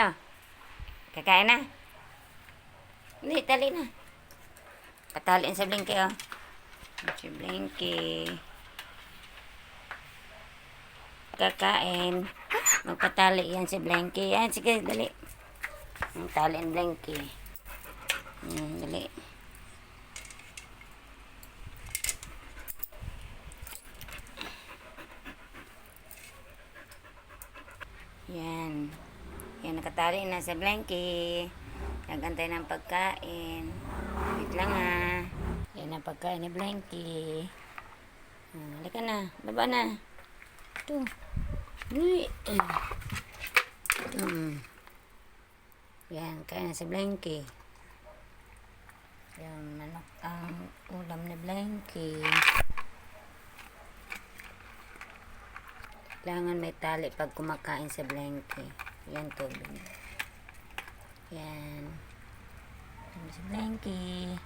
Ano? Kakain na? Hindi, tali na. Pataliin sa Blinky, oh. Si Blinky. Kakain. Magpatali yan si Blinky. Yan, sige, dali. Taliin Blinky. Hmm, dali. Yan. Yan, nakatali na sa Blanky. Nagantay ng pagkain. Wait lang ha. Yan ang pagkain ni Blanky. Hmm, halika na. Baba na. Ito. Uy. Hmm. Yan, kain na si Blanky. Yan, manok ang ulam ni Blanky. Kailangan may tali pag kumakain sa blankie. Yan tubig. Yan. Yan si blankie.